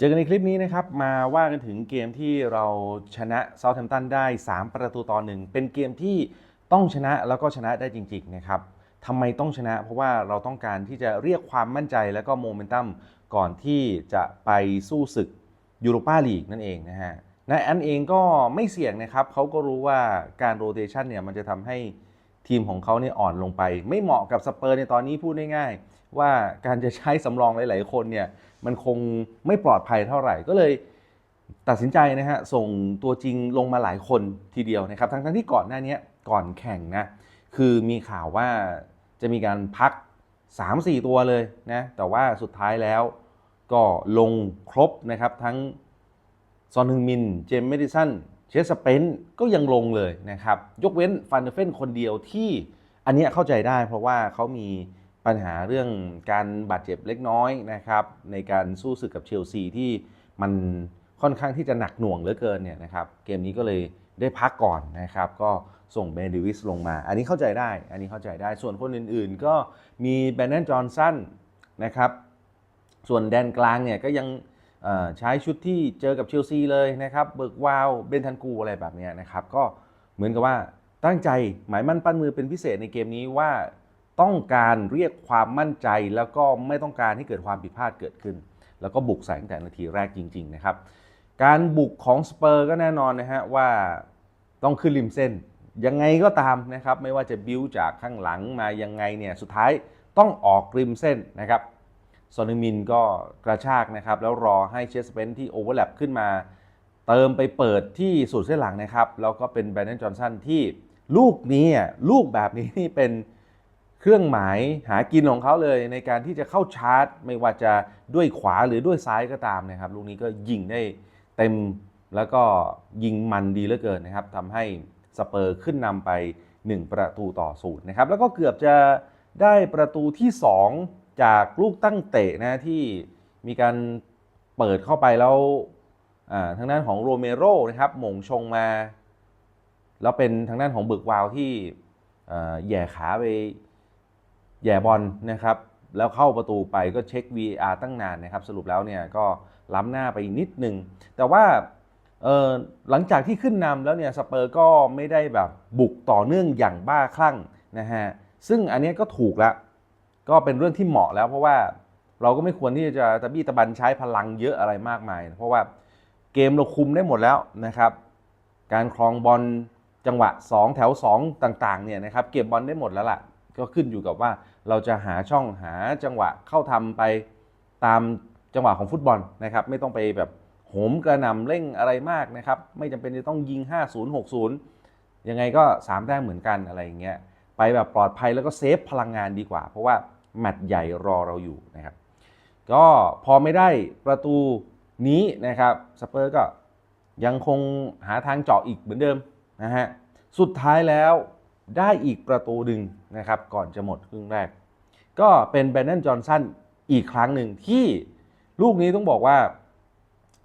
เจอกันในคลิปนี้นะครับ มาว่ากันถึงเกมที่เราชนะเซาท์แฮมป์ตันได้ 3 ประตูต่อหนึ่งเป็นเกมที่ต้องชนะแล้วก็ชนะได้จริงๆนะครับทำไมต้องชนะ เพราะว่าเราต้องการที่จะเรียกความมั่นใจแล้วก็โมเมนตัมก่อนที่จะไปสู้ศึกยูโรปาลีกนั่นเองนะฮะนายอันเองก็ไม่เสี่ยงนะครับเขาก็รู้ว่าการโรเตชันเนี่ยมันจะทำให้ทีมของเขาเนี่ยอ่อนลงไป ไม่เหมาะกับสเปอร์ในตอนนี้พูดง่ายๆว่าการจะใช้สำรองหลาย ๆ คนเนี่ย มันคงไม่ปลอดภัยเท่าไหร่ก็เลยตัดสินใจนะฮะส่งตัวจริงลงมาหลายคนทีเดียวนะครับทั้งทั้งๆที่ก่อนหน้านี้ก่อนแข่งนะคือมีข่าวว่าจะมีการพัก 3-4 ตัวเลยนะแต่ว่าสุดท้ายแล้วก็ลงครบนะครับทั้งซอนฮึงมิน เจมส์เมดิสันเชสเปนก็ยังลงเลยนะครับ ยกเว้นฟันเดเฟนคนเดียวที่อันนี้เข้าใจได้เพราะว่าเขามี ปัญหาเรื่องการบาดเจ็บเล็กน้อยนะครับ ในการสู้ศึกกับเชลซีที่มันค่อนข้างที่จะหนักหน่วงเหลือเกินเนี่ยนะครับเกมนี้ก็เลยได้พักก่อนนะครับ ก็ส่งเบนดิวิสลงมา อันนี้เข้าใจได้ อันนี้เข้าใจได้ ส่วนคนอื่นๆ ก็มีแบน n นนจอห์นสันนะครับ ส่วนแดนกลางเนี่ยก็ยังใช้ชุดที่เจอกับเชลซีเลยนะครับ เบิร์กวาวเบนทันกูอะไรแบบเนี้ยนะครับ ก็เหมือนกับว่าตั้งใจหมายมั่นปั้นมือเป็นพิเศษในเกมนี้ว่า ต้องการเรียกความมั่นใจแล้วก็ไม่ต้องการให้เกิดความผิดพลาดเกิดขึ้น แล้วก็บุกใส่ตั้งแต่นาทีแรกจริง ๆ นะครับ การบุกของสเปอร์ก็แน่นอนนะฮะว่าต้องขึ้นริมเส้น ยังไงก็ตามนะครับ ไม่ว่าจะบิวจากข้างหลังมายังไงเนี่ยสุดท้ายต้องออกริมเส้นนะครับซอนฮึงมินก็กระชากนะครับ แล้วรอให้เชสเปนที่โอเวอร์แลปขึ้นมา เติมไปเปิดที่สุดเส้นหลังนะครับ แล้วก็เป็นแบรนดอนจอห์นสันที่ลูกนี้ลูกแบบนี้นี่เป็น เครื่องหมายหากินของเขาเลยในการที่จะเข้าชาร์จ ไม่ว่าจะด้วยขวาหรือด้วยซ้ายก็ตามนะครับลูกนี้ก็ยิงได้เต็มแล้วก็ยิงมันดีเหลือเกินนะครับทำให้สเปอร์ขึ้นนำไป 1 ประตูต่อศูนย์นะครับแล้วก็เกือบจะได้ประตูที่ 2 จากลูกตั้งเตะนะที่มีการเปิดเข้าไปแล้วทางด้านของโรเมโรนะครับหม่งชงมา แล้วเป็นทางด้านของเบิกวาวที่แย่ขาไป แย่บอลนะครับแล้วเข้าประตูไปก็เช็ค VAR ตั้งนานนะครับ สรุปแล้วเนี่ยก็ล้ำหน้าไปนิดหนึ่งแต่ว่าหลังจากที่ขึ้นนำแล้วเนี่ยสเปอร์ก็ไม่ได้แบบบุกต่อเนื่องอย่างบ้าคลั่งนะฮะซึ่งอันนี้ก็ถูกแล้วก็เป็นเรื่องที่เหมาะแล้วเพราะว่าเราก็ไม่ควรที่จะตะบี้ตะบันใช้พลังเยอะอะไรมากมาย เพราะว่าเกมเราคุมได้หมดแล้วนะครับ การครองบอลจังหวะ 2 แถว 2 ต่างๆเนี่ยนะครับเก็บบอลได้หมดแล้วล่ะ ก็ขึ้นอยู่กับว่า เราจะหาช่องหาจังหวะเข้าทำไปตามจังหวะของฟุตบอลนะครับ ไม่ต้องไปแบบโหมกระหน่ำเร่งอะไรมากนะครับ ไม่จำเป็นจะต้องยิง 50 60 ยังไงก็ 3 แต้มเหมือนกันอะไรอย่างเงี้ยไปแบบปลอดภัยแล้วก็เซฟพลังงานดีกว่า เพราะว่าแมตช์ใหญ่รอเราอยู่นะครับ ก็พอไม่ได้ประตูนี้นะครับสเปอร์ก็ยังคงหาทางเจาะอีกเหมือนเดิมนะฮะสุดท้ายแล้ว ได้อีกประตูหนึ่งนะครับ ก่อนจะหมดครึ่งแรก ก็เป็นแบรนดนจอห์นสันอีกครั้งหนึ่งที่ลูกนี้ต้องบอกว่า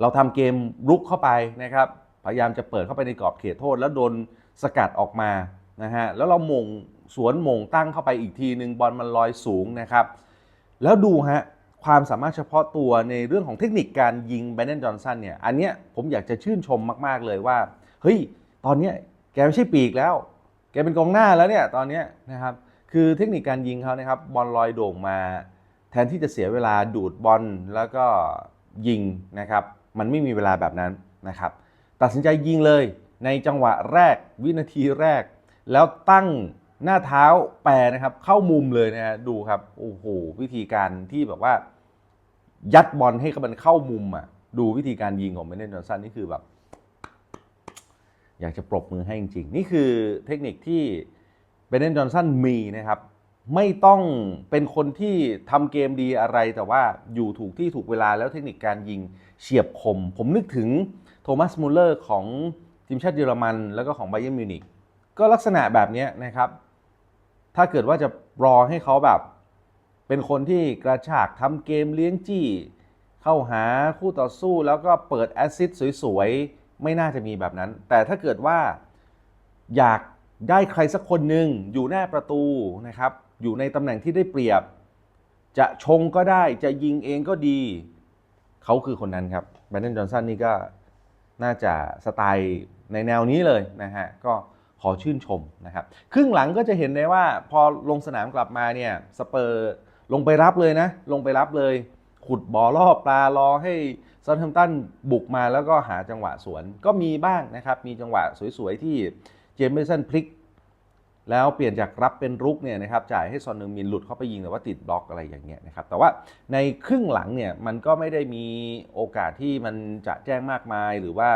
เราทำเกมรุกเข้าไปนะครับ พยายามจะเปิดเข้าไปในกรอบเขตโทษ แล้วโดนสกัดออกมานะฮะแล้วเราหมงสวนหมงตั้งเข้าไปอีกทีหนึ่งบอลมันลอยสูงนะครับ แล้วดูฮะความสามารถเฉพาะตัวในเรื่องของเทคนิคการยิงแบนเนนจอห์นสันเนี่ย อันเนี้ยผมอยากจะชื่นชมมาก ๆ เลยว่า เฮ้ย ตอนเนี้ยแกไม่ใช่ปีกแล้ว แกเป็นกองหน้าแล้วเนี่ยตอนนี้นะครับคือเทคนิคการยิงเขานะครับบอลลอยโด่งมาแทนที่จะเสียเวลาดูดบอลแล้วก็ยิงนะครับ มันไม่มีเวลาแบบนั้นนะครับ ตัดสินใจยิงเลยในจังหวะแรกวินาทีแรก แล้วตั้งหน้าเท้าแปรนะครับ เข้ามุมเลยนะฮะดูครับโอ้โหวิธีการที่แบบว่า ยัดบอลให้มันเข้ามุมอะดูวิธีการยิงของเบนเดนจอห์นสันนี่คือแบบ อยากจะปรบมือให้จริงๆ นี่คือเทคนิคที่เบนเดนจอห์นสันมีนะครับ ไม่ต้องเป็นคนที่ทำเกมดีอะไรแต่ว่าอยู่ถูกที่ถูกเวลาแล้วเทคนิคการยิงเฉียบคม ผมนึกถึงโทมัสมูลเลอร์ของทีมชาติเยอรมัน แล้วก็ของไบเย r n m มิวนิกก็ลักษณะแบบนี้นะครับ ถ้าเกิดว่าจะรอให้เขาแบบ เป็นคนที่กระชากทำเกมเลี้ยงจี้ เข้าหาคู่ต่อสู้แล้วก็เปิดแอสซิสต์สวยๆ ไม่น่าจะมีแบบนั้น แต่ถ้าเกิดว่าอยากได้ใครสักคนหนึ่งอยู่หน้าประตูนะครับ อยู่ในตำแหน่งที่ได้เปรียบ จะชงก็ได้จะยิงเองก็ดี เขาคือคนนั้นครับแบรนดอนจอห์นสันนี่ก็น่าจะสไตล์ในแนวนี้เลยนะฮะ ก็ขอชื่นชมนะครับ ครึ่งหลังก็จะเห็นได้ว่าพอลงสนามกลับมาเนี่ยสเปอร์ลงไปรับเลยนะ ลงไปรับเลย ขุดบ่อล่อปลารอให้ ซอนแฮมตันบุกมาแล้วก็หาจังหวะสวนก็มีบ้างนะครับ มีจังหวะสวย ๆ ที่เจมส์สันพลิก แล้วเปลี่ยนจากรับเป็นรุกเนี่ยนะครับจ่ายให้ซอนนึงมินหลุดเข้าไปยิงแต่ว่าติดบล็อกอะไรอย่างเงี้ยนะครับแต่ว่าในครึ่งหลังเนี่ยมันก็ไม่ได้มีโอกาสที่มันจะแจ้งมากมายหรือว่า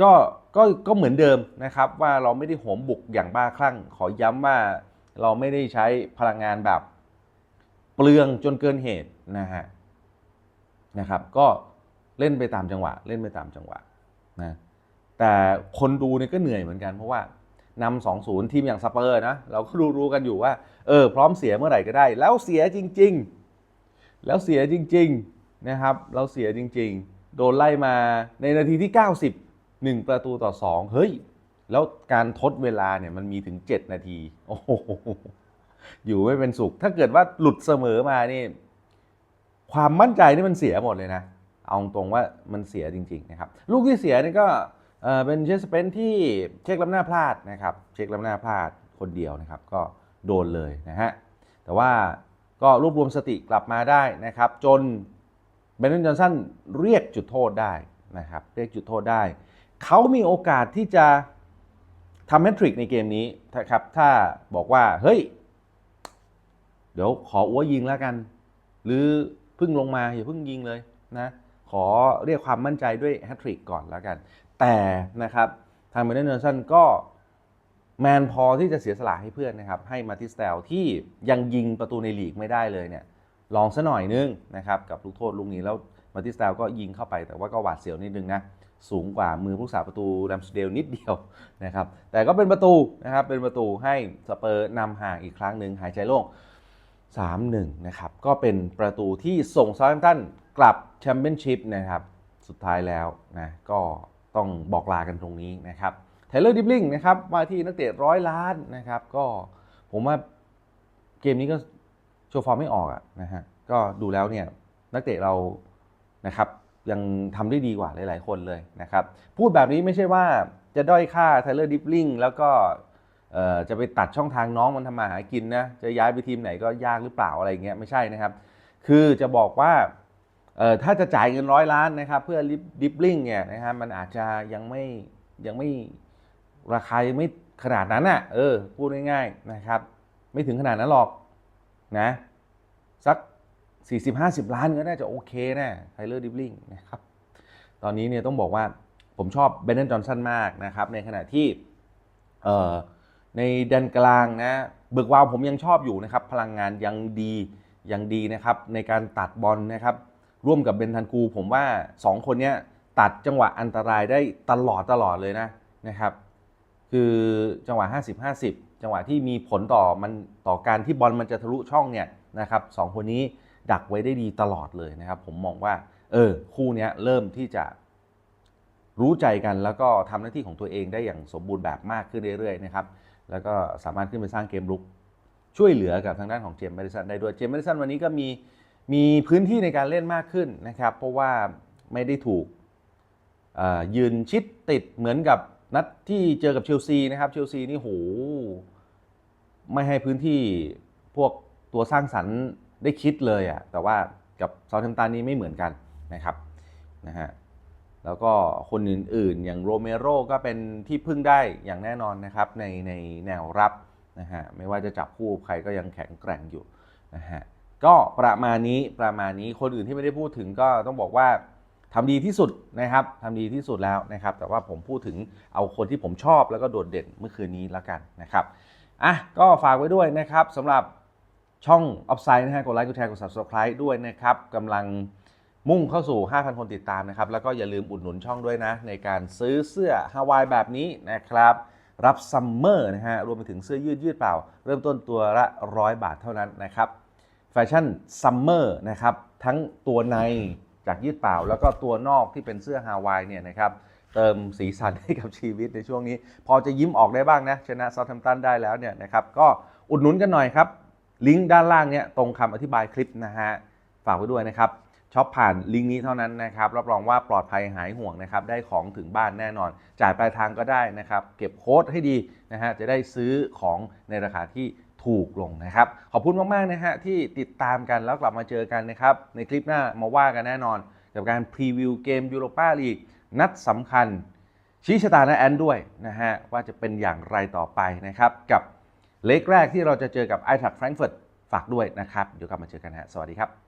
ก็ก็ก็เหมือนเดิมนะครับว่าเราไม่ได้โหมบุกอย่างบ้าคลั่ง ขอย้ำว่าเราไม่ได้ใช้พลังงานแบบเปลืองจนเกินเหตุนะฮะนะครับก็ เล่นไปตามจังหวะ เล่นไปตามจังหวะนะแต่คนดูเนี่ยก็เหนื่อยเหมือนกันเพราะว่านำสองศูนย์ทีมอย่างสเปอร์นะเราก็รู้รู้กันอยู่ว่าเออพร้อมเสียเมื่อไหร่ก็ได้ แล้วเสียจริง ๆ แล้วเสียจริงๆนะครับเราเสียจริง ๆ โดนไล่มาในนาทีที่ 90 1 ประตูต่อ 2 เฮ้ย แล้วการทดเวลาเนี่ยมันมีถึง 7 นาที โอ้โหอยู่ไม่เป็นสุข ถ้าเกิดว่าหลุดเสมอมานี่ ความมั่นใจนี่มันเสียหมดเลยนะ เอาตรงว่ามันเสียจริงๆนะครับลูกที่เสียนี่ก็เป็นเชสเปนที่เช็คล้ำหน้าพลาดนะครับเช็คล้ำหน้าพลาดคนเดียวนะครับ ก็โดนเลยนะฮะแต่ว่าก็รวบรวมสติกลับมาได้นะครับ จนเบนนนจอห์นสันเรียกจุดโทษได้นะครับ เรียกจุดโทษได้ เขามีโอกาสที่จะทำแมทริกในเกมนี้นะครับ ถ้าบอกว่า เฮ้ย เดี๋ยวขออ้วยิงแล้วกัน หรือพึ่งลงมาอย่าพึ่งยิงเลยนะ ขอเรียกความมั่นใจด้วยแฮตทริกก่อนแล้วกัน แต่นะครับทางเบรนดนสันก็แมนพอที่จะเสียสละให้เพื่อนนะครับ ให้มาติสเตลที่ยังยิงประตูในลีกไม่ได้เลยเนี่ยลองซะหน่อยนึงนะครับกับลูกโทษลูกนี้แล้วมาติสเตลก็ยิงเข้าไปแต่ว่าก็หวาดเสียวนิดนึงนะสูงกว่ามือผู้สาประตูแรมสเดลนิดเดียวนะครับแต่ก็เป็นประตูนะครับเป็นประตูให้สเปอร์นำห่างอีกครั้งหนึ่งหายใจโล่ง 3-1 นะครับก็เป็นประตูที่ส่งซา u ์แฮมป์ตัน กลับแชมเปี้ยนชิพนะครับ สุดท้ายแล้วนะก็ต้องบอกลากันตรงนี้นะครับไทเลอร์ดิบลิงนะครับมาที่นักเตะร้อยล้านนะครับ ก็ผมว่าเกมนี้ก็โชว์ฟอร์มไม่ออกอะนะฮะก็ดูแล้วเนี่ยนักเตะเรานะครับยังทำได้ดีกว่าหลาย ๆ คนเลยนะครับ พูดแบบนี้ไม่ใช่ว่าจะด้อยค่าไทเลอร์ดิบลิงแล้วก็จะไปตัดช่องทางน้องมันทำมาหากินนะ จะย้ายไปทีมไหนก็ยากหรือเปล่าอะไรเงี้ยไม่ใช่นะครับ คือจะบอกว่า ถ้าจะจ่ายเงินร้อยล้านนะครับเพื่อดิบลิงเนี่ยนะฮะมันอาจจะยังไม่ยังไม่ราคายังไม่ขนาดนั้นอะเออพูดง่ายๆนะครับ ไม่ถึงขนาดนั้นหรอกนะสัก 40-50 ล้านก็น่าจะโอเคนะไทเลอร์ดิบลิงนะครับตอนนี้เนี่ยต้องบอกว่าผมชอบเบนเนนจอห์นสันมากนะครับในขณะที่เอ่อในแดนกลางนะเบิกวาวผมยังชอบอยู่นะครับ พลังงานยังดียังดีนะครับในการตัดบอลนะครับ ร่วมกับเบนทันกู ผมว่า 2 คนเนี้ยตัดจังหวะอันตรายได้ตลอดตลอดเลยนะนะครับ คือจังหวะ 50-50 จังหวะที่มีผลต่อมันต่อการที่บอลมันจะทะลุช่องเนี่ยนะครับสองคนนี้ดักไว้ได้ดีตลอดเลยนะครับ ผมมองว่า เออ คู่นี้เริ่มที่จะรู้ใจกันแล้วก็ทำหน้าที่ของตัวเองได้อย่างสมบูรณ์แบบมากขึ้นเรื่อยๆนะครับ แล้วก็สามารถขึ้นไปสร้างเกมรุกช่วยเหลือกับทางด้านของเจมส์แมดิสันได้ด้วย เจมส์แมดิสันวันนี้ก็มี มีพื้นที่ในการเล่นมากขึ้นนะครับ เพราะว่าไม่ได้ถูกยืนชิดติดเหมือนกับนัดที่เจอกับเชลซีนะครับเชลซีนี่โหไม่ให้พื้นที่พวกตัวสร้างสรรค์ได้คิดเลยอะ่ะแต่ว่ากับเซาท์แฮมป์ตันนี่ไม่เหมือนกันนะครับนะฮะแล้วก็คนอื่นๆ อย่างโรเมโรก็เป็นที่พึ่งได้อย่างแน่นอนนะครับ ในในแนวรับนะฮะไม่ว่าจะจับคู่ใครก็ยังแข็งแกร่งอยู่นะฮะ ก็ประมาณนี้ประมาณนี้คนอื่นที่ไม่ได้พูดถึงก็ต้องบอกว่าทำดีที่สุดนะครับทำดีที่สุดแล้วนะครับ แต่ว่าผมพูดถึงเอาคนที่ผมชอบแล้วก็โดดเด่นเมื่อคืนนี้แล้วกันนะครับอะก็ฝากไว้ด้วยนะครับสำหรับช่อง Upside นะฮะกดไลค์กดแชร์กด Subscribe ด้วยนะครับกำลังมุ่งเข้าสู่ 5,000 คนติดตามนะครับ แล้วก็อย่าลืมอุดหนุนช่องด้วยนะ ในการซื้อเสื้อฮาวายแบบนี้นะครับ รับซัมเมอร์นะฮะรวมไปถึงเสื้อยืดยืดเปล่า เริ่มต้นตัวละ 100 บาทเท่านั้นนะครับ แฟชั่นซัมเมอร์นะครับทั้งตัวในจากยืดเปล่า แล้วก็ตัวนอกที่เป็นเสื้อฮาวายเนี่ยนะครับเติมสีสันให้กับชีวิตในช่วงนี้ พอจะยิ้มออกได้บ้างนะชนะซา u t แ a มตันได้แล้วเนี่ยนะครับก็อุดหนุนกันหน่อยครับ ลิงก์ด้านล่างเนี่ยตรงคำอธิบายคลิปนะฮะฝากไว้ด้วยนะครับช็อปผ่านลิงก์นี้เท่านั้นนะครับรับรองว่าปลอดภัยหายห่วงนะครับได้ของถึงบ้านแน่นอน จ่ายปลายทางก็ได้นะครับ เก็บโค้ดให้ดีนะฮะจะได้ซื้อของในราคาที่ ถูกลงนะครับ ขอบคุณมากๆนะฮะที่ติดตามกันแล้วกลับมาเจอกันนะครับ ในคลิปหน้ามาว่ากันแน่นอน กับการพรีวิวเกมยูโรปาลีกนัดสำคัญ ชี้ชะตานะแอนด้วยนะฮะว่าจะเป็นอย่างไรต่อไปนะครับ กับเล็กแรกที่เราจะเจอกับไอทักแฟรงก์เฟิร์ตฝากด้วยนะครับ เดี๋ยวกลับมาเจอกันฮะสวัสดีครับ